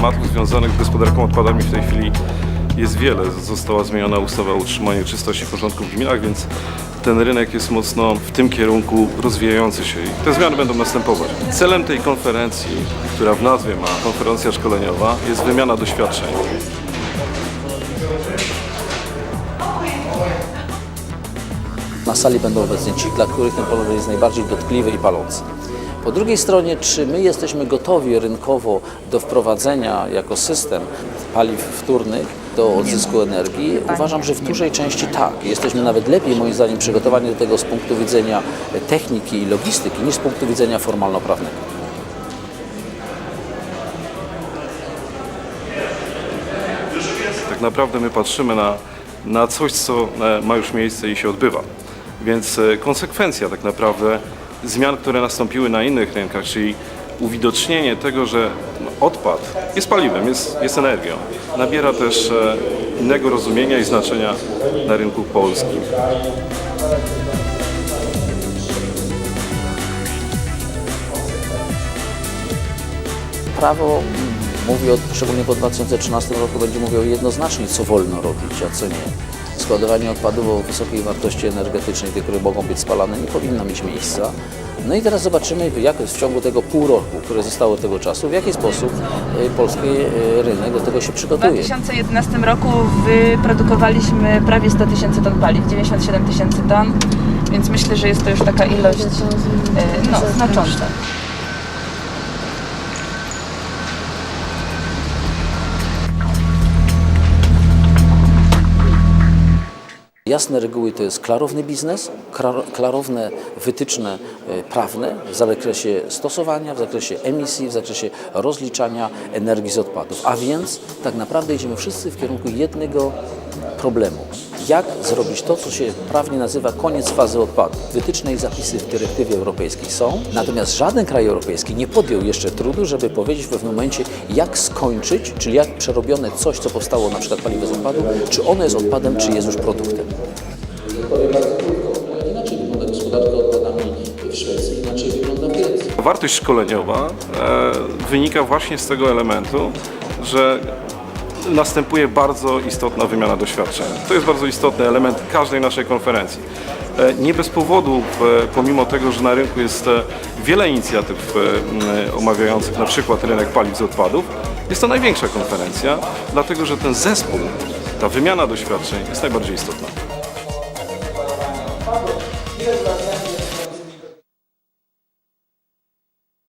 tematów związanych z gospodarką odpadami w tej chwili jest wiele. Została zmieniona ustawa o utrzymaniu czystości porządku w gminach, więc ten rynek jest mocno w tym kierunku rozwijający się i te zmiany będą następować. Celem tej konferencji, która w nazwie ma konferencja szkoleniowa, jest wymiana doświadczeń. Na sali będą obecni ci, dla których ten polymer jest najbardziej dotkliwy i palący. Po drugiej stronie, czy my jesteśmy gotowi rynkowo do wprowadzenia jako system paliw wtórnych do odzysku energii? Uważam, że w dużej części tak. Jesteśmy nawet lepiej, moim zdaniem, przygotowani do tego z punktu widzenia techniki i logistyki niż z punktu widzenia formalno-prawnego. Tak naprawdę my patrzymy na, na coś, co e, ma już miejsce i się odbywa. Więc e, konsekwencja tak naprawdę zmian, które nastąpiły na innych rynkach, czyli uwidocznienie tego, że odpad jest paliwem, jest, jest energią, nabiera też e, innego rozumienia i znaczenia na rynku polskim. Prawo mówi, od, szczególnie po 2013 roku, będzie mówiło jednoznacznie, co wolno robić, a co nie. Składowanie odpadów o wysokiej wartości energetycznej, te, które mogą być spalane, nie powinno mieć miejsca. No i teraz zobaczymy, jak w ciągu tego pół roku, które zostało tego czasu, w jaki sposób y, polski y, rynek do tego się W przygotuje. 2011 roku wyprodukowaliśmy prawie 100 tysięcy ton paliw, 97 tysięcy ton, więc myślę, że jest to już taka ilość e, no, znacząca. Jasne reguły to jest klarowny biznes, klar- klarowne wytyczne e, prawne w zakresie stosowania, w zakresie emisji, w zakresie rozliczania energii z odpadów. A więc tak naprawdę idziemy wszyscy w kierunku jednego problemu. Jak zrobić to, co się prawnie nazywa koniec fazy odpadów? Wytyczne i zapisy w dyrektywie europejskiej są, natomiast żaden kraj europejski nie podjął jeszcze trudu, żeby powiedzieć w pewnym momencie, jak skończyć, czyli jak przerobione coś, co powstało na przykład paliwo z odpadu, czy ono jest odpadem, czy jest już produktem. Powiem bardzo krótko, inaczej wygląda gospodarka odpadami w Szwecji, inaczej wygląda w Grecji. Wartość szkoleniowa e, wynika właśnie z tego elementu, że następuje bardzo istotna wymiana doświadczeń. To jest bardzo istotny element każdej naszej konferencji. E, nie bez powodu, pomimo tego, że na rynku jest e, wiele inicjatyw e, omawiających na przykład rynek paliw z odpadów, jest to największa konferencja, dlatego że ten zespół, ta wymiana doświadczeń jest najbardziej istotna.